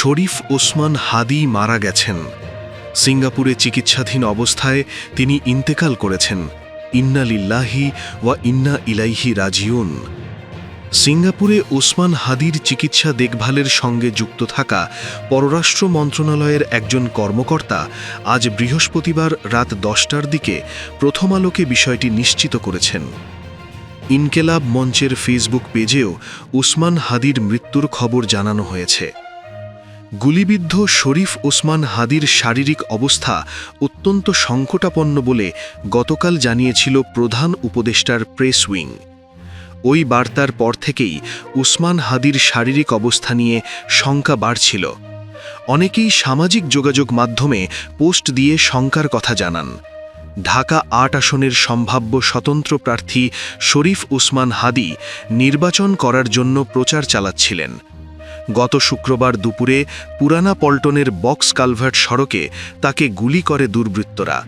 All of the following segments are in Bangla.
শরীফ ওসমান হাদি মারা গেছেন। সিঙ্গাপুরে চিকিৎসাধীন অবস্থায় তিনি ইন্তেকাল করেছেন। ইন্না লিল্লাহি ওয়া ইন্না ইলাইহি রাজিউন। সিঙ্গাপুরে ওসমান হাদির চিকিৎসা দেখভালের সঙ্গে যুক্ত থাকা পররাষ্ট্র মন্ত্রণালয়ের একজন কর্মকর্তা আজ বৃহস্পতিবার রাত দশটার দিকে প্রথম আলোকে বিষয়টি নিশ্চিত করেছেন। ইনকেলাব মঞ্চের ফেসবুক পেজেও উসমান হাদির মৃত্যুর খবর জানানো হয়েছে। গুলিবিদ্ধ শরীফ ওসমান হাদির শারীরিক অবস্থা অত্যন্ত সংকটাপন্ন বলে গতকাল জানিয়েছিল প্রধান উপদেষ্টার প্রেস উইং। ওই বার্তার পর থেকেই উসমান হাদির শারীরিক অবস্থা নিয়ে শঙ্কা বাড়ছিল। অনেকেই সামাজিক যোগাযোগ মাধ্যমে পোস্ট দিয়ে শঙ্কার কথা জানান। ঢাকা আট আসনের সম্ভাব্য স্বতন্ত্র প্রার্থী শরীফ উসমান হাদি নির্বাচন করার জন্য প্রচার চালাচ্ছিলেন। গত শুক্রবার দুপুরে পুরানা পল্টনের বক্স কালভার্ট সড়কে তাকে গুলি করে দুর্বৃত্তরা।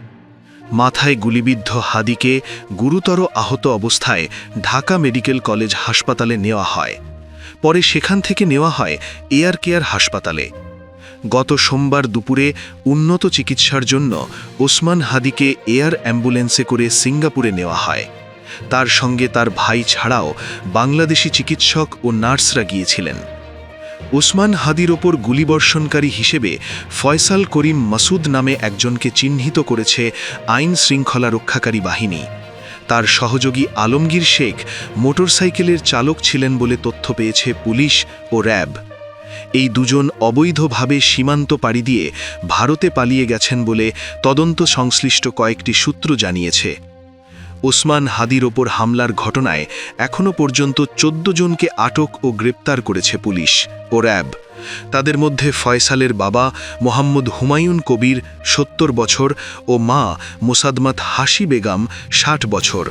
মাথায় গুলিবিদ্ধ হাদিকে গুরুতর আহত অবস্থায় ঢাকা মেডিকেল কলেজ হাসপাতালে নেওয়া হয়। পরে সেখান থেকে নেওয়া হয় এয়ার কেয়ার হাসপাতালে। গত সোমবার দুপুরে উন্নত চিকিৎসার জন্য ওসমান হাদিকে এয়ার অ্যাম্বুলেন্সে করে সিঙ্গাপুরে নেওয়া হয়। তার সঙ্গে তার ভাই ছাড়াও বাংলাদেশি চিকিৎসক ও নার্সরা গিয়েছিলেন। ওসমান হাদির ওপর গুলিবর্ষণকারী হিসেবে ফয়সাল করিম মাসুদ নামে একজনকে চিহ্নিত করেছে আইন শৃঙ্খলা রক্ষাকারী বাহিনী। তার সহযোগী আলমগীর শেখ মোটরসাইকেলের চালক ছিলেন বলে তথ্য পেয়েছে পুলিশ ও র্যাব। এই দুজন অবৈধভাবে সীমান্ত পাড়ি দিয়ে ভারতে পালিয়ে গেছেন বলে তদন্ত সংশ্লিষ্ট কয়েকটি সূত্র জানিয়েছে। ওসমান হাদির ওপর হামলার ঘটনায় এখনও পর্যন্ত চোদ্দ জনকে আটক ও গ্রেপ্তার করেছে পুলিশ ও র্যাব। তাদের মধ্যে ফয়সালের বাবা মোহাম্মদ হুমায়ুন কবির সত্তর বছর ও মা মোসাদমাত হাসি বেগম ষাট বছর।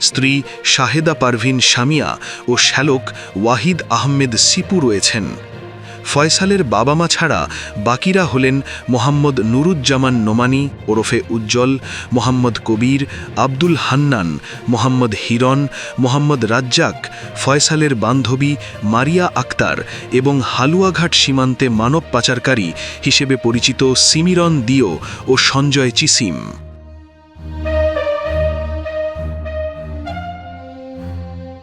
স্ত্রী শাহেদা পারভিন শামিয়া ও শ্যালক ওয়াহিদ আহমেদ সিপু রয়েছেন। ফয়সালের বাবা মা ছাড়া বাকিরা হলেন মোহাম্মদ নুরুজ্জামান নোমানি ওরফে উজ্জ্বল, মোহাম্মদ কবির, আব্দুল হান্নান, মোহাম্মদ হিরন মোহাম্মদ রাজ্জাক, ফয়সালের বান্ধবী মারিয়া আক্তার এবং হালুয়াঘাট সীমান্তে মানব পাচারকারী হিসেবে পরিচিত সিমিরন দিও ও সঞ্জয় চিসিম।